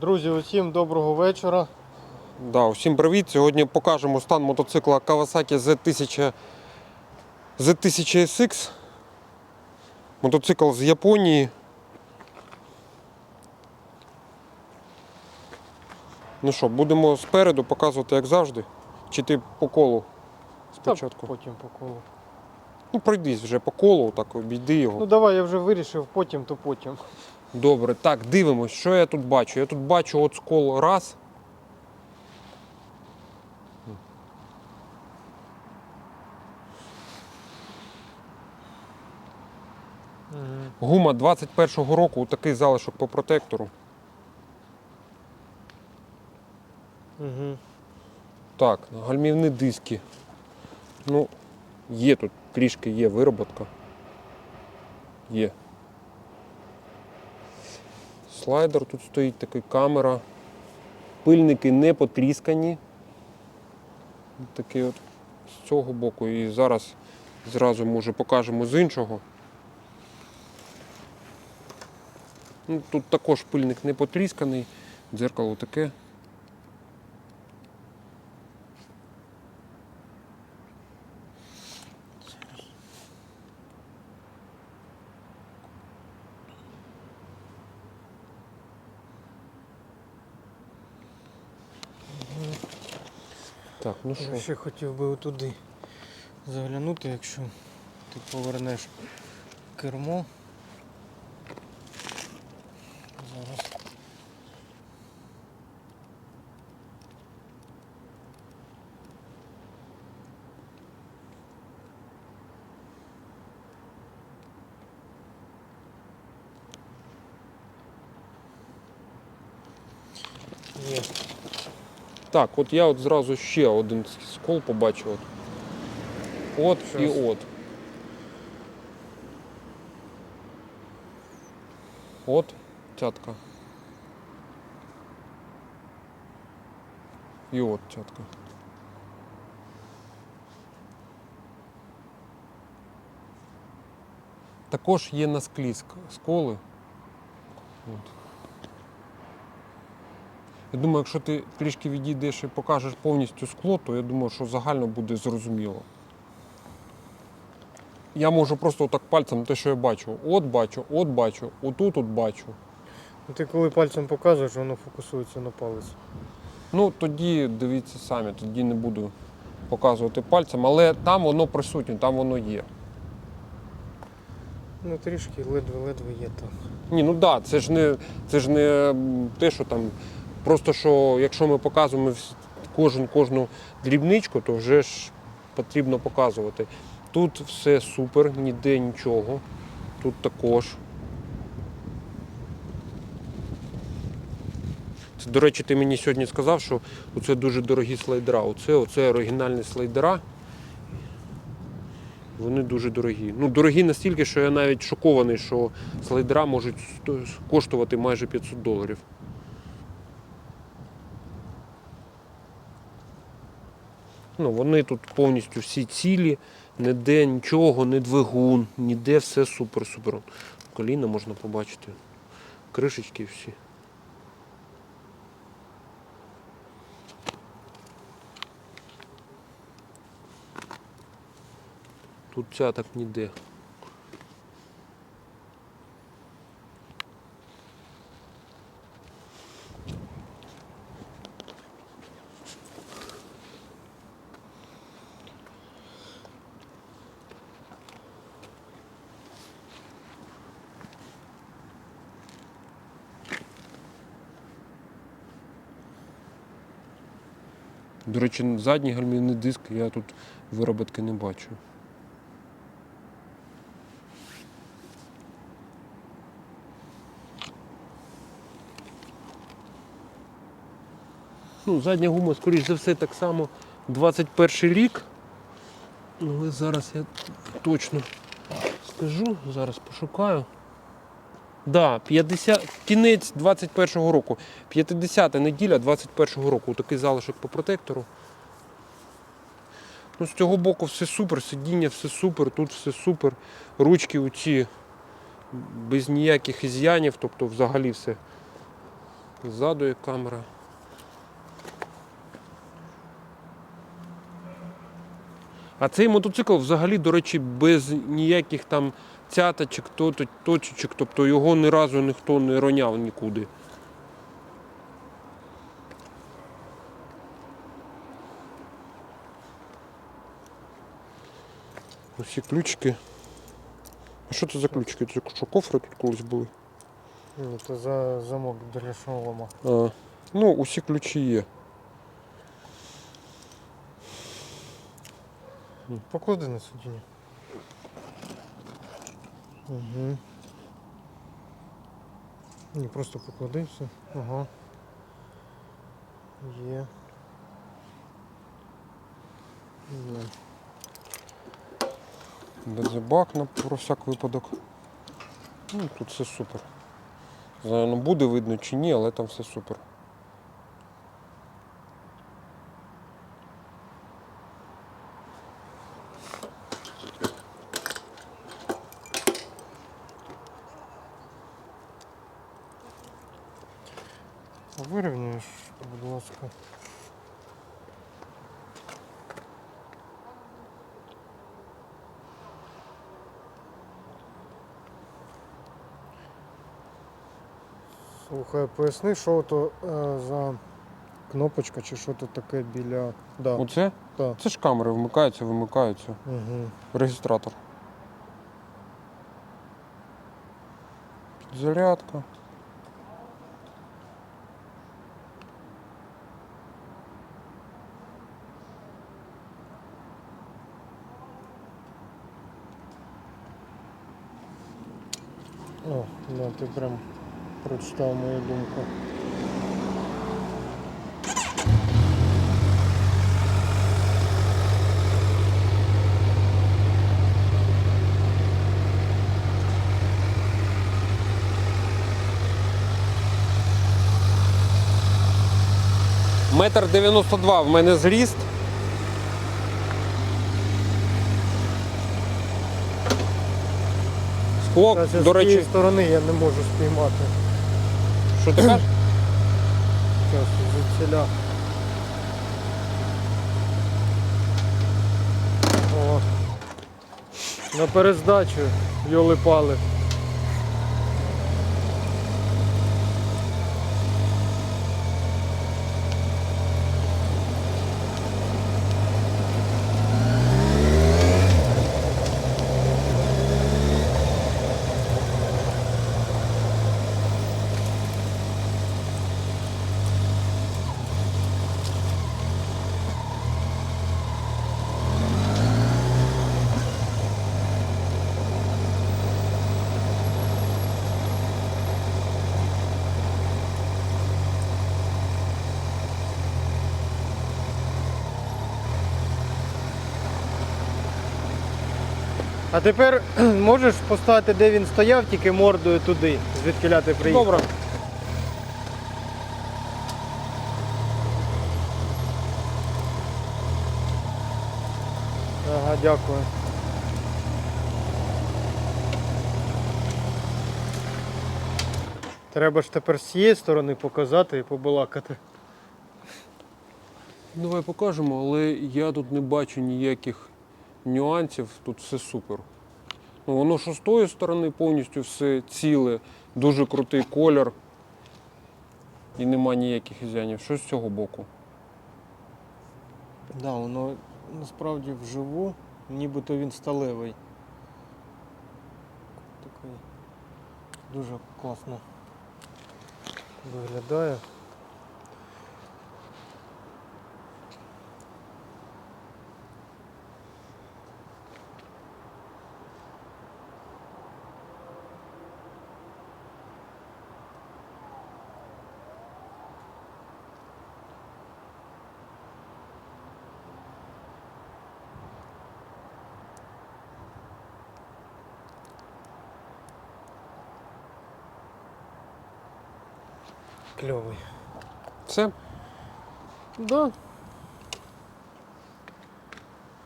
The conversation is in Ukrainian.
Друзі, усім доброго вечора. Да, усім привіт. Сьогодні покажемо стан мотоцикла Kawasaki Z1000 Z1000 SX. Мотоцикл з Японії. Ну що, будемо спереду показувати, як завжди. Чи ти по колу Та спочатку? потім по колу. Ну, пройдись вже по колу, так обійди його. Ну давай, я вже вирішив, потім, то потім. Добре, так, дивимось, що я тут бачу. Я тут бачу от скол раз. Гума 21-го року, такий залишок по протектору. Угу. Так, гальмівні диски. Ну, є тут трішки є вироботка. Є. Слайдер тут стоїть, така камера. Пильники не потріскані. Такий от з цього боку. І зараз зразу може покажемо з іншого. Ну, тут також пильник не потрісканий, дзеркало таке. Так, ну що? Я ще хотів би туди заглянути, якщо ти повернеш кермо. Зараз. Є. Так, от я от зразу ще один скол побачив. От, от і от. От цятка. І от цятка. Також є на склі ск- сколи. От. Я думаю, якщо ти трішки відійдеш і покажеш повністю скло, то я думаю, що загально буде зрозуміло. Я можу просто отак пальцем те, що я бачу. От бачу, от бачу, отут от бачу. Ну, Ти коли пальцем показуєш, воно фокусується на палець. Ну тоді дивіться самі, тоді не буду показувати пальцем, але там воно присутнє, там воно є. Ну трішки ледве-ледве є там. Ні, ну так, да, це ж не це ж не те, що там. Просто що якщо ми показуємо кожен кожну дрібничку, то вже ж потрібно показувати. Тут все супер, ніде нічого. Тут також. Це, до речі, ти мені сьогодні сказав, що це дуже дорогі слайдера. Оце, оце оригінальні слайдера. Вони дуже дорогі. Ну, дорогі настільки, що я навіть шокований, що слайдера можуть коштувати майже 500 доларів. Ну, вони тут повністю всі цілі, ніде нічого, не двигун, ніде все супер-супер. Коліна можна побачити. Кришечки всі. Тут ця так ніде. До речі, задній гальмівний диск я тут вироботки не бачу. Ну, задня гума, скоріш за все, так само 21 рік. Але зараз я точно скажу, зараз пошукаю. Да, 50, кінець 21-го року. 50-та неділя 21-го року. Такий залишок по протектору. Ну, з цього боку все супер, сидіння все супер, тут все супер. Ручки оці без ніяких ізянів, тобто взагалі все Ззаду є камера. А цей мотоцикл взагалі, до речі, без ніяких там цяточок, то- то- точечок, тобто його ні разу ніхто не роняв нікуди. Усі ключики. А що це за ключики? Це що кофри тут колись були? Ні, це за замок для шолома. А, ну, усі ключі є. Поклади на сидіння. Угу. Ні, просто поклади все. Ага. Є. Є. Бензобак на про всяк випадок. Ну, тут все супер. Не Знаю, ну буде видно чи ні, але там все супер. Вирівнюєш, будь ласка. Слухай, поясни, що то е, за кнопочка чи що то таке біля. Да, Оце? так. Це ж камери вмикаються, вимикаються. Угу. Реєстратор. Підзарядка. О, да, ти прям прочитав мою думку. Метр 92 в мене зріст. Скло, Зараз це до з цієї сторони я не можу спіймати. що ти кажеш? Зараз звідсіля. О. На перездачу йоли пали. А тепер можеш поставити, де він стояв, тільки мордою туди, звідки ти приїхав. Добре. Ага, дякую. Треба ж тепер з цієї сторони показати і побалакати. Давай покажемо, але я тут не бачу ніяких нюансів, тут все супер. Ну, воно що з тої сторони повністю все ціле, дуже крутий колір. І нема ніяких ізянів. Що з цього боку? Да, воно насправді вживу, нібито він сталевий. Такий дуже класно виглядає. Кльовий. Все? Да,